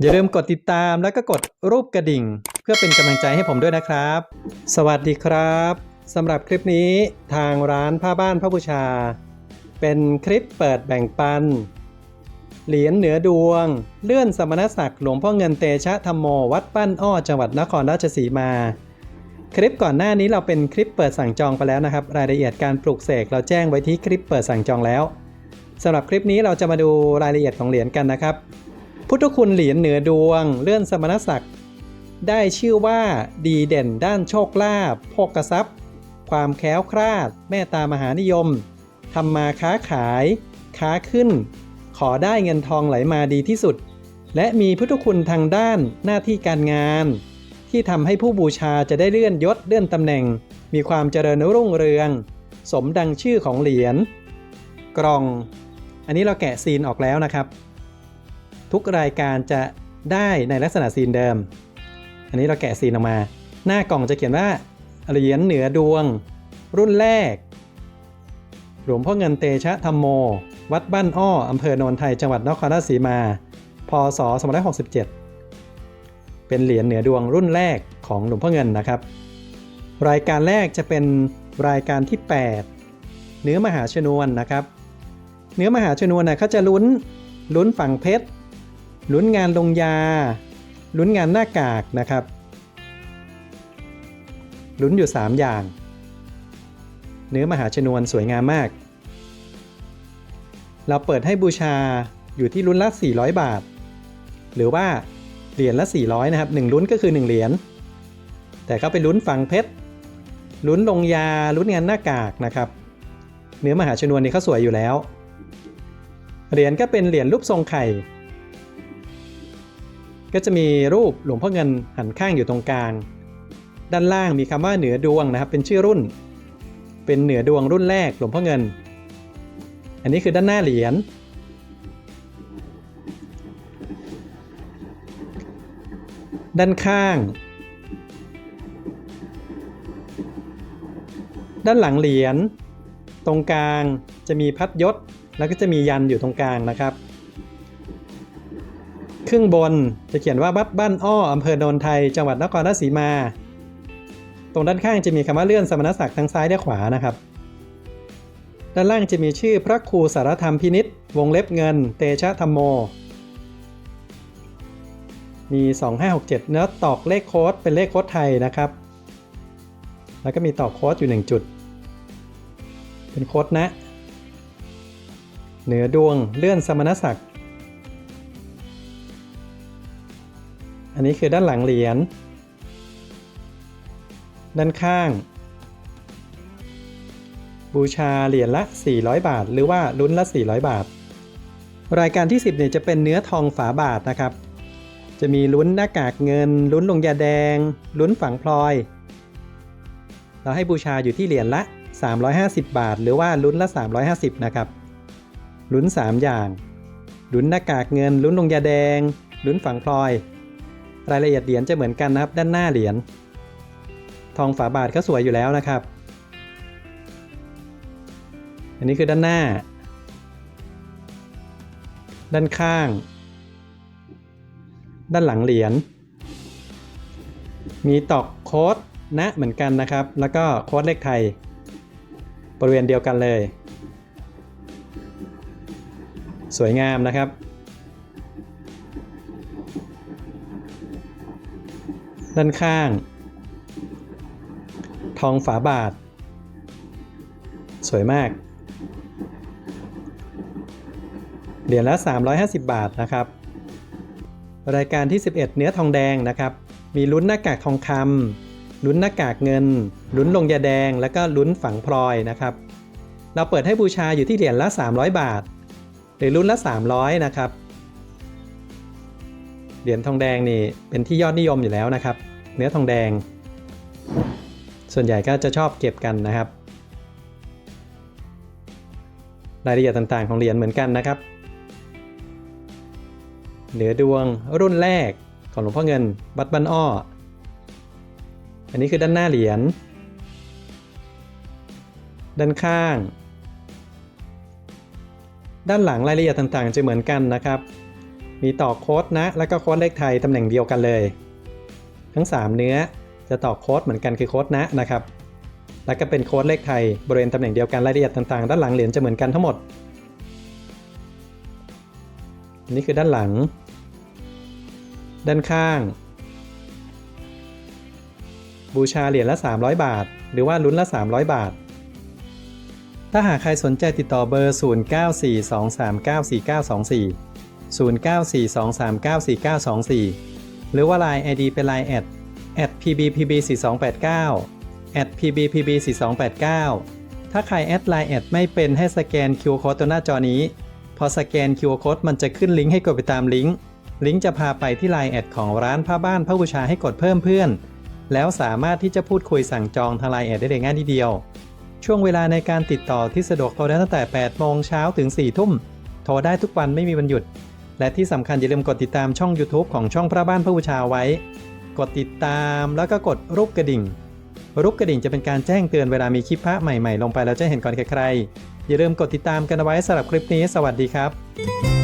อย่าลืมกดติดตามแล้วก็กดรูปกระดิ่ง เพื่อเป็นกำลังใจให้ผมด้วยนะครับ สวัสดีครับสำหรับคลิปนี้ทางร้านผ้าบ้านพระบูชา เป็นคลิปเปิดแบ่งปัน เหรียญเหนือดวง เลื่อนสมณศักดิ์หลวงพ่อเงินเตชะธรรมโมวัดปั้นอ้อจังหวัดนครราชสีมา คลิปก่อนหน้านี้เราเป็นคลิปเปิดสั่งจองไปแล้วนะครับ รายละเอียดการปลูกเสกเราแจ้งไว้ที่คลิปเปิดสั่งจองแล้วสำหรับคลิปนี้เราจะมาดูรายละเอียดของเหรียญกันนะครับ พุทธคุณเหรียญเหนือดวง เลื่อนสมณศักดิ์ ได้ชื่อว่าดีเด่นด้านโชคลาภโภคทรัพย์ ความแคล้วคลาดเมตตามหานิยมทำมาค้าขาย ค้าขึ้น ขอได้เงินทองไหลมาดีที่สุด และมีพุทธคุณทางด้านหน้าที่การงาน ที่ทำให้ผู้บูชาจะได้เลื่อนยศเลื่อนตำแหน่ง มีความเจริญรุ่งเรือง สมดังชื่อของเหรียญกล่อง อันนี้เราแกะซีนออกแล้วนะครับ ทุกรายการจะได้ในลักษณะซีนเดิม อันนี้เราแกะซีนออกมา หน้ากล่องจะเขียนว่าเหรียญเหนือดวง รุ่นแรก หลวงพ่อเงินเตชะธรรมโม วัดบ้านอ้ออำเภอโนนไทยจังหวัดนครราชสีมา พศ 2567 เป็นเหรียญเหนือดวงรุ่นแรกของหลวงพ่อเงินนะครับ รายการแรกจะเป็นรายการที่ 8 เนื้อมหาชนวนนะครับ เนื้อมหาชนวนนะเขาจะลุ้นลุ้นฝั่งเพชร ลุ้นงานลงยา ลุ้นงานหน้ากากนะครับ ลุ้นอยู่ 3 อย่าง เนื้อมหาชนวนสวยงามมาก เราเปิดให้บูชาอยู่ที่ลุ้นละ 400 บาท หรือว่าเหรียญละ 400 นะครับ1ลุ้นก็คือ 1 เหรียญ แต่ก็ไปลุ้นฝังเพชร ลุ้นลงยา ลุ้นงานหน้ากากนะครับ เนื้อมหาชนวนนี่เขาสวยอยู่แล้ว เหรียญก็เป็นเหรียญรูปทรงไข่ ก็จะมีรูปหลวงพ่อเงินหันข้างอยู่ตรงกลาง ด้านล่างมีคำว่าเหนือดวงนะครับ เป็นชื่อรุ่น เป็นเหนือดวงรุ่นแรกหลวงพ่อเงิน อันนี้คือด้านหน้าเหรียญ ด้านข้าง ด้านหลังเหรียญ ตรงกลางจะมีพัดยศ แล้วก็จะมียันอยู่ตรงกลางนะครับ รึ่งบน จะเขียนว่าวัดบ้านอ้ออำเภอโนนไทย จังหวัดนครราชสีมา ตรงด้านข้างจะมีคำว่าเลื่อนสมณศักดิ์ทางซ้ายและขวานะครับ ด้านล่างจะมีชื่อพระครูสารธรรมพินิษวงเล็บเงิน เตชะธรรมโม มี 2567 เนื้อตอกเลขโค้ดเป็นเลขโค้ดไทยนะครับ แล้วก็มีตอกโค้ดอยู่ 1 จุด เป็นโค้ดนะ เหนือดวงเลื่อนสมณศักดิ์ อันนี้คือด้านหลังเหรียญ ด้านข้าง บูชาเหรียญละ 400 บาท หรือว่าลุ้นละ 400 บาท รายการที่ 10เนี่ยจะเป็นเนื้อทองฝาบาทนะครับ จะมีลุ้นหน้ากากเงิน ลุ้นลงยาแดง ลุ้นฝังพลอย เราให้บูชาอยู่ที่เหรียญละ 350 บาท หรือว่าลุ้นละ 350 นะครับลุ้น 3 อย่างลุ้นหน้ากากเงินลุ้นลงยาแดงลุ้นฝังพลอย รายละเอียดเหรียญจะเหมือนกันนะครับด้านหน้าเหรียญทองฝาบาทก็สวยอยู่แล้วนะครับ อันนี้คือด้านหน้า ด้านข้าง ด้านหลังเหรียญมีตอกโค้ดนะเหมือนกันนะครับ แล้วก็โค้ดเลขไทย บริเวณเดียวกันเลย สวยงามนะครับ ด้านข้าง ทองฝาบาท สวยมาก เหรียญละ 350 บาทนะครับ รายการที่ 11 เนื้อทองแดงนะครับ มีลุ้นหน้ากากทองคำลุ้นหน้ากากเงิน ลุ้นลงยาแดง แล้วก็ลุ้นฝังพลอยนะครับ เราเปิดให้บูชาอยู่ที่เหรียญละ 300 บาท หรือลุ้นละ 300 นะครับ เหรียญทองแดงนี่เป็นที่ยอดนิยมอยู่แล้วนะครับ เนื้อทองแดง ส่วนใหญ่ก็จะชอบเก็บกันนะครับ รายละเอียดต่างๆ ของเหรียญเหมือนกันนะครับ เหนือดวงรุ่นแรกของหลวงพ่อเงินวัดบ้านอ้อ อันนี้คือด้านหน้าเหรียญ ด้านข้าง ด้านหลังรายละเอียดต่างๆ จะเหมือนกันนะครับ มีต่อโค้ดนะ แล้วก็โค้ดเลขไทยตำแหน่งเดียวกันเลย ทั้ง 3 เนื้อจะต่อโค้ดเหมือนกันคือโค้ดนะนะครับ แล้วก็เป็นโค้ดเลขไทยบริเวณตำแหน่งเดียวกันรายละเอียดต่างๆ ด้านหลังเหรียญจะเหมือนกันทั้งหมด นี่คือด้านหลัง ด้านข้าง บูชาเหรียญละ 300 บาท หรือว่าลุ้นละ 300 บาทถ้าหากใครสนใจติดต่อเบอร์ 0942394924 0942394924 หรือว่า Line ID เป็น Line แอด at pbpb4289 at pbpb4289 ถ้าใครแอดไลน์แอดไม่เป็นให้สแกน QR Code ตัวหน้าจอนี้ พอสแกน QR Code มันจะขึ้นลิงก์ให้กดไปตามลิงก์ ลิงก์จะพาไปที่ Line แอดของร้านผ้าบ้านผ้าบูชาให้กดเพิ่มเพื่อน แล้วสามารถที่จะพูดคุยสั่งจองทาง Line แอดได้เลยง่ายทีเดียว ช่วงเวลาในการติดต่อที่สะดวกโทรได้ตั้งแต่ 8 โมงเช้าถึง 4 ทุ่ม โทรได้ทุกวันไม่มีวันหยุด และที่สำคัญอย่าลืมกดติดตามช่อง YouTube ของช่องพระบ้านพระบูชาไว้ กดติดตามแล้วก็กดรูปกระดิ่ง รูปกระดิ่งจะเป็นการแจ้งเตือนเวลามีคลิปพระใหม่ๆ ลงไปแล้วจะเห็นก่อนใครๆอย่าลืมกดติดตามกันไว้สำหรับคลิปนี้ สวัสดีครับ